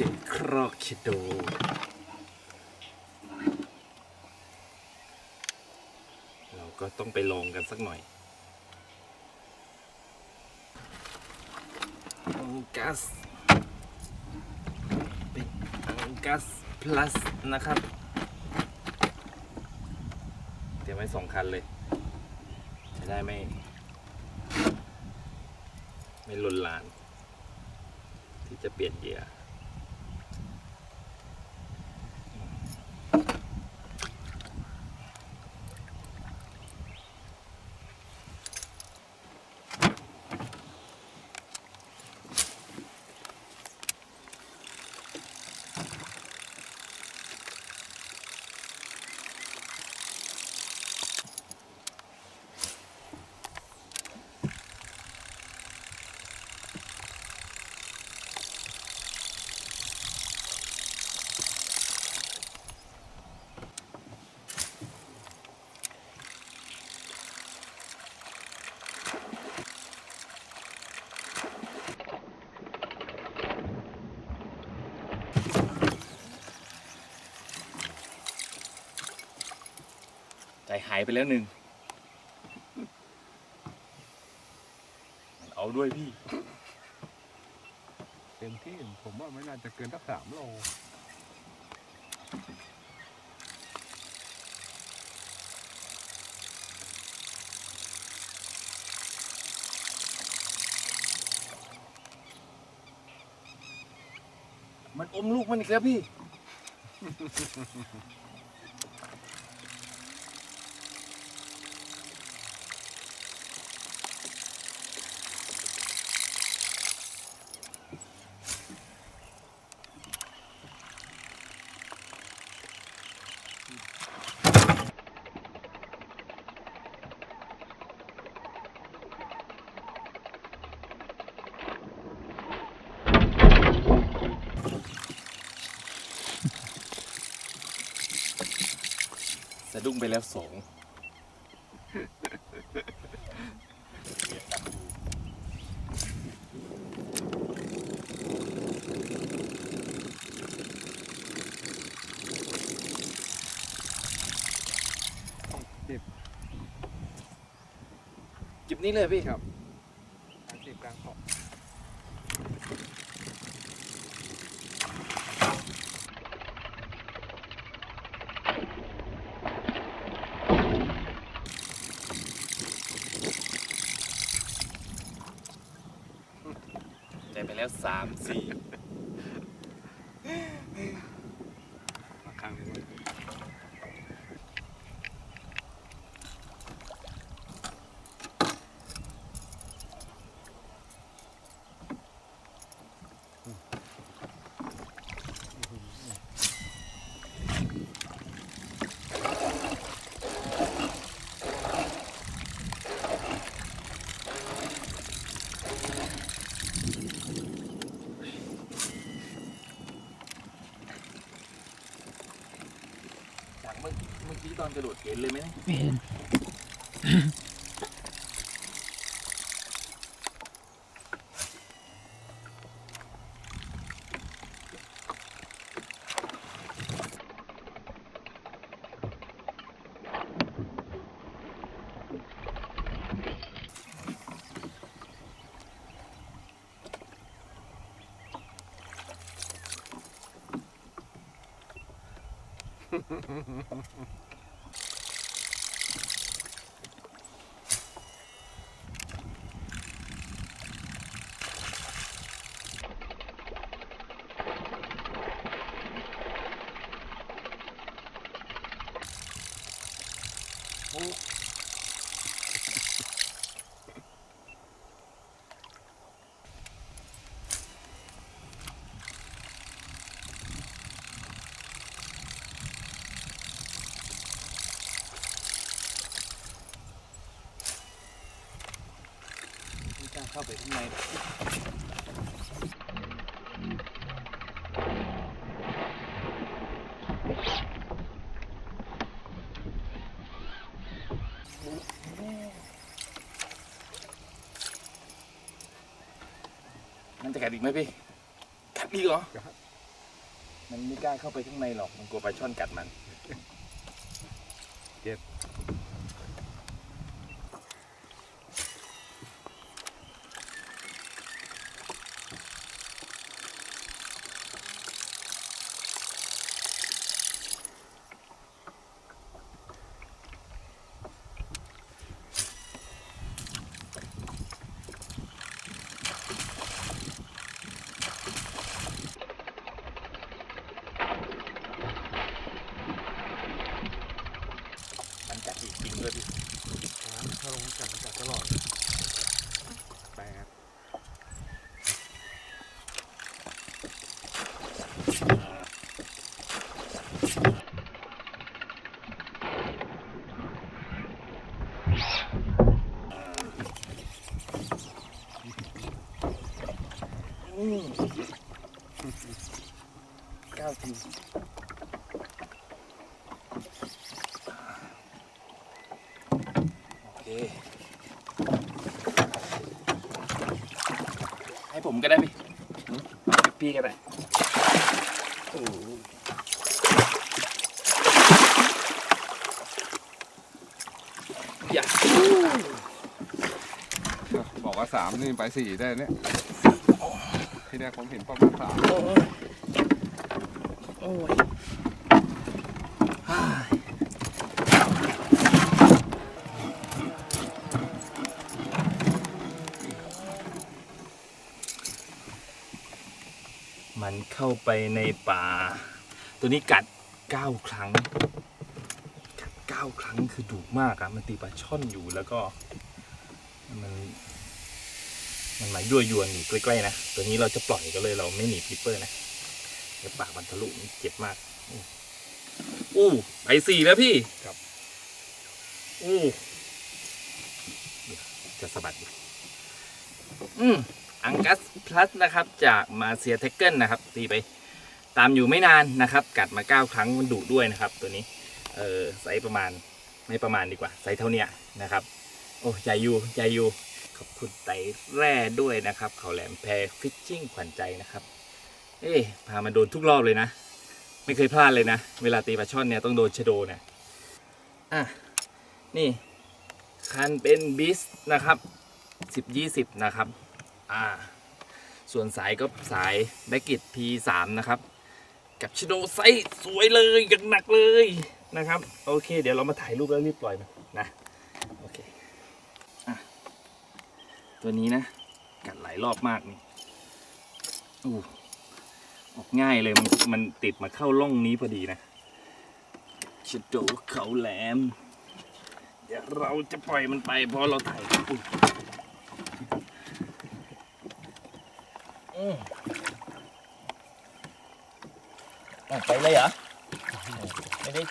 เจครอคิโดเราก็ต้องไปลองกันสักหน่อยอังกัสเป็นอังกัส plus นะครับ เตรียมไว้สองคันเลย จะได้ไม่ ไม่หล่นลาน ที่จะเปลี่ยนเหยื่อายไปแล้วหนึ่งเอาด้วยพี่ เต็มที่ผมว่าไม่น่าจะเกินสักสามโลมันอมลูกมันอีกแล้วพี่ะดุ้งไปแล้วสองสิบจิบนี้เลยพี่ครับสามสิบกลางขอบ แล้วสามสี่ มาครั้งหนึง จากเมื่อเมื่อกี้ตอนกระโดดเห็นเลยไหมเนี่ยไม่เห็น ไม่กล้าเข้าไปข้างในหรอกมัน จะกัดอีกไหมพี่ กัดอีกเหรอ มันไม่กล้าเข้าไปข้างในหรอก มันกลัวปลาช่อนกัดมัน เจ็บ มันกัดอีกจริงด้วยพี่ ถ้าลงกัดมันกัดตลอดแปด อืมเก้าทีโอเค ให้ผมก็ได้พี่หืมพี่ก็ได้โอ้โหอย่าบอกว่าสามนี่ไปสี่ได้เนี่ย ทีแรกผมเห็นประมาณสามโอ้ยโอ้ยฮ่ายมันเข้าไปในป่า ตัวนี้กัดเก้าครั้ง กัดเก้าครั้งคือดุมากอะมันตีปลาช่อนอยู่แล้วก็ มัน มันมายั่วยวนอยู่ใกล้ๆนะ ตัวนี้เราจะปล่อยก็เลยเราไม่หนีพลิปเปอร์นะเดี๋ยวปากมันทะลุมันเจ็บมากอู้อู้ไปสี่แล้วพี่ ครับ อู้เดี๋ยวจะสะบัดอยู่อืมอังกัสพลัสนะครับ จากมาเซียเทคเกิลนะครับ ตีไป ตามอยู่ไม่นานนะครับ กัดมาเก้าครั้งมันดุด้วยนะครับ ตัวนี้ เออไซส์ประมาณไม่ประมาณดีกว่าไซส์เท่าเนี้ยนะครับ โอ้ใหญ่อยู่ใหญ่อยู่ขอบคุณไตแร่ด้วยนะครับ เขาแหลมแพรฟิชชิ่งขวัญใจนะครับ เอ๊พามาโดนทุกรอบเลยนะ ไม่เคยพลาดเลยนะ เวลาตีปลาช่อนเนี่ยต้องโดนชะโดนะอะ นี่คันเป็นบิสนะครับสิบยี่สิบนะครับ อ่า ส่วนสายก็สายแบกิต P3 นะครับ กับชโดไซส์สวยเลยอย่างหนักเลยนะครับ โอเค เดี๋ยวเรามาถ่ายรูปแล้วรีบปล่อยมันนะ โอเค ตัวนี้นะ กัดหลายรอบมากนี่อู้ออกง่ายเลยมันมันติดมาเข้าร่องนี้พอดีนะชะโดเขาแหลม เดี๋ยวเราจะปล่อยมันไปเพราะเราถ่ายออืมอะไปเลยเหรอ ไม่ได้